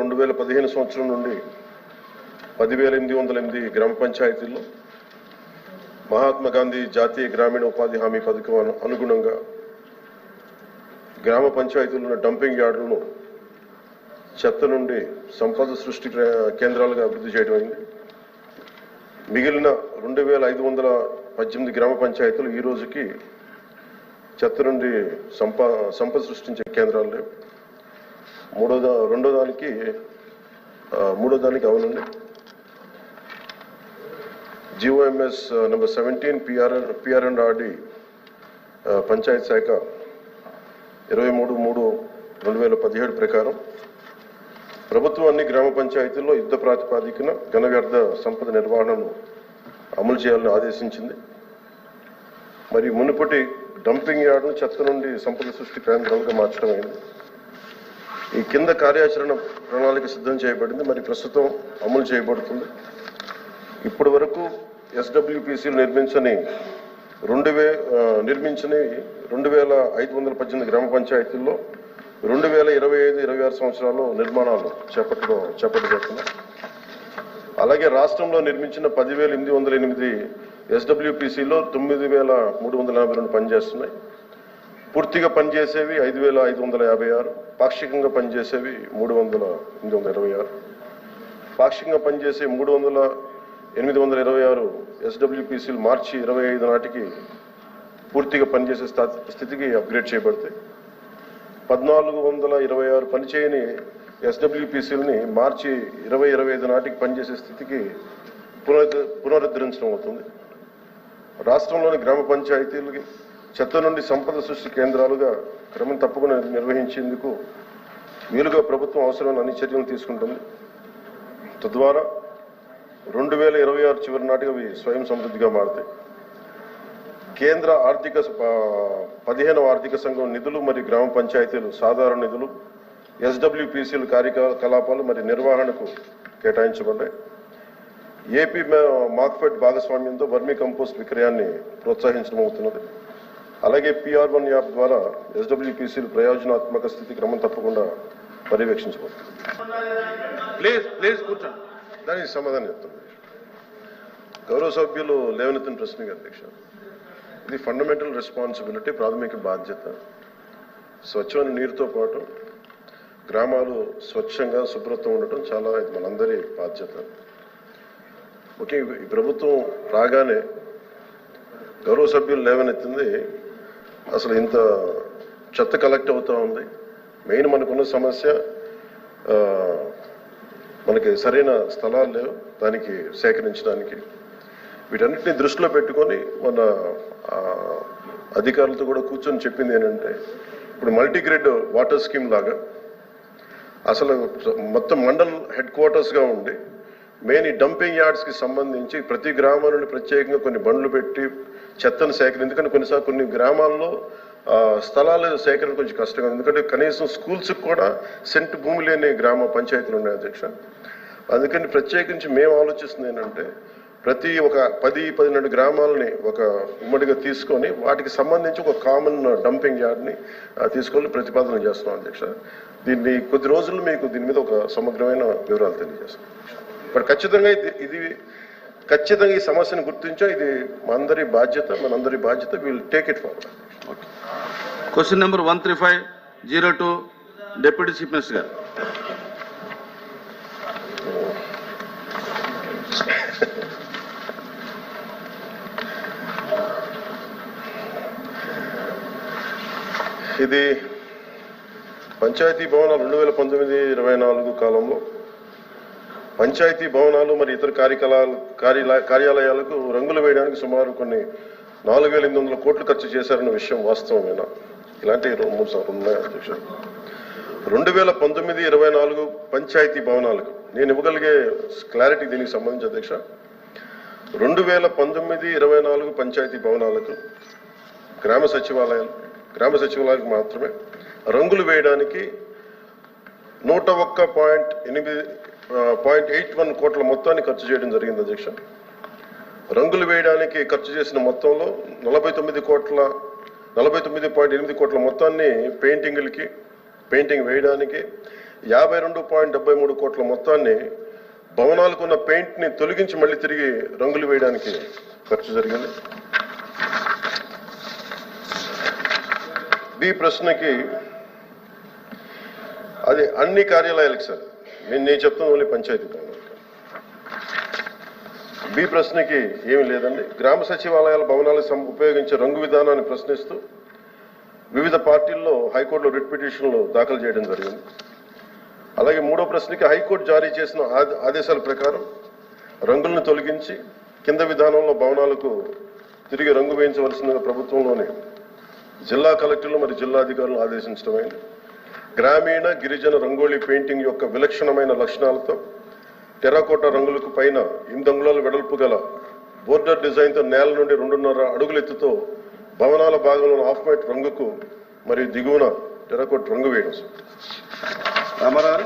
రెండు వేల పదిహేను సంవత్సరం నుండి పదివేల ఎనిమిది వందల ఎనిమిది గ్రామ పంచాయతీల్లో మహాత్మా గాంధీ జాతీయ గ్రామీణ ఉపాధి హామీ పథకం అనుగుణంగా గ్రామ పంచాయతీల్లో డంపింగ్ యార్డులను చెత్త నుండి సంపద సృష్టి కేంద్రాలుగా అభివృద్ధి చేయడం అయింది. మిగిలిన రెండు వేల ఐదు వందల పద్దెనిమిది గ్రామ పంచాయతీలు ఈ రోజుకి చెత్త నుండి సంప సంపద సృష్టించే కేంద్రాలు లేవు. మూడో దా రెండో దానికి మూడో దానికి అవునండి G O M S number seventeen P R P R and R D panchayat శాఖ ఇరవై మూడు మూడు రెండు వేల పదిహేడు ప్రకారం ప్రభుత్వం అన్ని గ్రామ పంచాయతీల్లో యుద్ధ ప్రాతిపాదికన ఘన వ్యర్థ సంపద నిర్వహణను అమలు చేయాలని ఆదేశించింది. మరి మునుపటి డంపింగ్ యార్డును చెత్త నుండి సంపద సృష్టి కేంద్రాలుగా మార్చడం అయింది. ఈ కింద కార్యాచరణ ప్రణాళిక సిద్ధం చేయబడింది. మరి ప్రస్తుతం అమలు చేయబడుతుంది. ఇప్పటి వరకు ఎస్డబ్ల్యూపీసీలు నిర్మించని రెండు వే నిర్మించని రెండు వేల ఐదు వందల పద్దెనిమిది గ్రామ పంచాయతీల్లో రెండు వేల ఇరవై ఐదు ఇరవై ఆరు సంవత్సరాల్లో నిర్మాణాలు చేపట్టడం చేపట్టబడుతున్నాయి అలాగే రాష్ట్రంలో నిర్మించిన పదివేల ఎనిమిది వందల ఎనిమిది ఎస్డబ్ల్యూపీసీలో తొమ్మిది వేల మూడు వందల యాభై రెండు పనిచేస్తున్నాయి. పూర్తిగా పనిచేసేవి ఐదు వేల ఐదు వందల యాభై ఆరు పాక్షికంగా పనిచేసేవి మూడు వందల ఎనిమిది వందల ఇరవై ఆరు. పాక్షికంగా పనిచేసే మూడు వందల ఎనిమిది వందల ఇరవై ఆరు ఎస్డబ్ల్యూపీసీలు మార్చి ఇరవై ఐదు నాటికి పూర్తిగా పనిచేసే స్థా- స్థితికి అప్గ్రేడ్ చేయబడతాయి. పద్నాలుగు వందల ఇరవై ఆరు పనిచేయని ఎస్డబ్ల్యూపీసీలని మార్చి ఇరవై ఇరవై ఐదు నాటికి పనిచేసే స్థితికి పునరుద్ధ పునరుద్ధరించడం అవుతుంది. రాష్ట్రంలోని గ్రామ పంచాయతీలకి చెత్త నుండి సంపద సృష్టి కేంద్రాలుగా క్రమం తప్పకుండా నిర్వహించేందుకు వీలుగా ప్రభుత్వం అవసరమైన అన్ని చర్యలు తీసుకుంటుంది. తద్వారా రెండు వేల ఇరవై ఆరు చివరి నాటికి అవి స్వయం సమృద్ధిగా మారుతాయి. కేంద్ర ఆర్థిక పదిహేనవ ఆర్థిక సంఘం నిధులు మరియు గ్రామ పంచాయతీలు సాధారణ నిధులు ఎస్డబ్ల్యూపీసీలు కార్యకలాపాలు మరియు నిర్వహణకు కేటాయించబడ్డాయి. ఏపీ మా- భాగస్వామ్యంతో వర్మీ కంపోస్ట్ విక్రయాన్ని ప్రోత్సహించడం అవుతున్నది. అలాగే పిఆర్ వన్ యాప్ ద్వారా ఎస్డబ్ల్యూపీసీలు ప్రయోజనాత్మక స్థితి క్రమం తప్పకుండా పర్యవేక్షించబడుతుంది ప్లీజ్ ప్లీజ్ కూర్చోండి. దానికి సమాధానం చెప్తాను గౌరవ సభ్యులు లేవనెత్తిన ప్రశ్నకి అధ్యక్ష ఇది ఫండమెంటల్ రెస్పాన్సిబిలిటీ ప్రాథమిక బాధ్యత. స్వచ్ఛమైన నీరుతో పాటు గ్రామాలు స్వచ్ఛంగా శుభ్రత ఉండటం చాలా ఇది మనందరి బాధ్యత. ఓకే ఈ ప్రభుత్వం రాగానే గౌరవ సభ్యులు లేవనెత్తింది అసలు ఇంత చెత్త కలెక్ట్ అవుతూ ఉంది. మెయిన్ మనకున్న సమస్య మనకి సరైన స్థలాలు లేవు. దానికి సేకరించడానికి వీటన్నిటిని దృష్టిలో పెట్టుకొని మన అధికారులతో కూడా కూర్చొని చెప్పింది ఏంటంటే ఇప్పుడు మల్టీగ్రేడ్ వాటర్ స్కీమ్ లాగా అసలు మొత్తం మండల్ హెడ్ క్వార్టర్స్గా ఉండి మెయిన్ ఈ డంపింగ్ యార్డ్స్కి సంబంధించి ప్రతి గ్రామం నుండి ప్రత్యేకంగా కొన్ని బండ్లు పెట్టి చెత్తను సేకరణ ఎందుకంటే కొన్నిసార్లు కొన్ని గ్రామాల్లో స్థలాలు స్థలాల సేకరణ కొంచెం కష్టంగా ఉంది. ఎందుకంటే కనీసం స్కూల్స్కి కూడా సెంట్ భూమి లేని గ్రామ పంచాయతీలు ఉన్నాయి అధ్యక్ష. అందుకని ప్రత్యేకించి మేము ఆలోచిస్తుంది ఏంటంటే ప్రతి ఒక పది పదిహేను గ్రామాలని ఒక ఉమ్మడిగా తీసుకొని వాటికి సంబంధించి ఒక కామన్ డంపింగ్ యార్డ్ని తీసుకొని ప్రతిపాదన చేస్తున్నాం అధ్యక్ష. దీన్ని కొద్ది రోజుల్లో మీకు దీని మీద ఒక సమగ్రమైన వివరాలు తెలియజేస్తాం. ఇప్పుడు ఖచ్చితంగా ఇది ఖచ్చితంగా ఈ సమస్యను గుర్తించా ఇది మనందరి బాధ్యత మనందరి బాధ్యత will take it forward question number one three five zero two deputy chief minister గారు. ఇది పంచాయతీ భవనాలు రెండు వేల పంతొమ్మిది ఇరవై నాలుగు కాలంలో పంచాయతీ భవనాలు మరి ఇతర కార్యకలాలు కార్యాలయ కార్యాలయాలకు రంగులు వేయడానికి సుమారు కొన్ని నాలుగు వేల ఎనిమిది వందల కోట్లు ఖర్చు చేశారన్న విషయం వాస్తవమేనా? ఇలాంటి మూడు సార్లు ఉన్నాయి అధ్యక్ష రెండు వేల పంతొమ్మిది ఇరవై నాలుగు పంచాయతీ భవనాలకు నేను ఇవ్వగలిగే క్లారిటీ దీనికి సంబంధించి అధ్యక్ష. రెండు వేల పంతొమ్మిది ఇరవై నాలుగు పంచాయతీ భవనాలకు గ్రామ సచివాలయాలు గ్రామ సచివాలయాలకు మాత్రమే రంగులు వేయడానికి నూట ఒక్క పాయింట్ ఎనిమిది పాయింట్ ఎయిట్ వన్ కోట్ల మొత్తాన్ని ఖర్చు చేయడం జరిగింది అధ్యక్ష. రంగులు వేయడానికి ఖర్చు చేసిన మొత్తంలో నలభై తొమ్మిది కోట్ల నలభై తొమ్మిది పాయింట్ ఎనిమిది కోట్ల మొత్తాన్ని పెయింటింగ్లకి పెయింటింగ్ వేయడానికి యాభై రెండు పాయింట్ డెబ్బై మూడు కోట్ల మొత్తాన్ని భవనాలకు ఉన్న పెయింట్ని తొలగించి మళ్ళీ తిరిగి రంగులు వేయడానికి ఖర్చు జరిగింది. బి ప్రశ్నకి అది అన్ని కార్యాలయాలకు సార్. నేను నేను చెప్తున్న ఓన్లీ పంచాయతీ భవనాలకు బి ప్రశ్నకి ఏమీ లేదండి. గ్రామ సచివాలయాల భవనాలకు ఉపయోగించే రంగు విధానాన్ని ప్రశ్నిస్తూ వివిధ పార్టీల్లో హైకోర్టులో రిట్ పిటిషన్లు దాఖలు చేయడం జరిగింది. అలాగే మూడో ప్రశ్నకి హైకోర్టు జారీ చేసిన ఆదేశాల ప్రకారం రంగులను తొలగించి కింద విధానంలో భవనాలకు తిరిగి రంగు వేయించవలసిందిగా ప్రభుత్వంలోని జిల్లా కలెక్టర్లు మరియు జిల్లా అధికారులను ఆదేశించడమైంది గ్రామీణ గిరిజన రంగోళీ పెయింటింగ్ యొక్క విలక్షణమైన లక్షణాలతో టెరాకోట రంగులకు పైన ఎనిమిది అంగుళాల వెడల్పు గల బోర్డర్ డిజైన్తో నేల నుండి రెండున్నర అడుగుల ఎత్తుతో భవనాల భాగంలో ఆఫ్ వైట్ రంగుకు మరియు దిగువన టెరాకోట్ రంగు వేయడం. సార్ రామారావు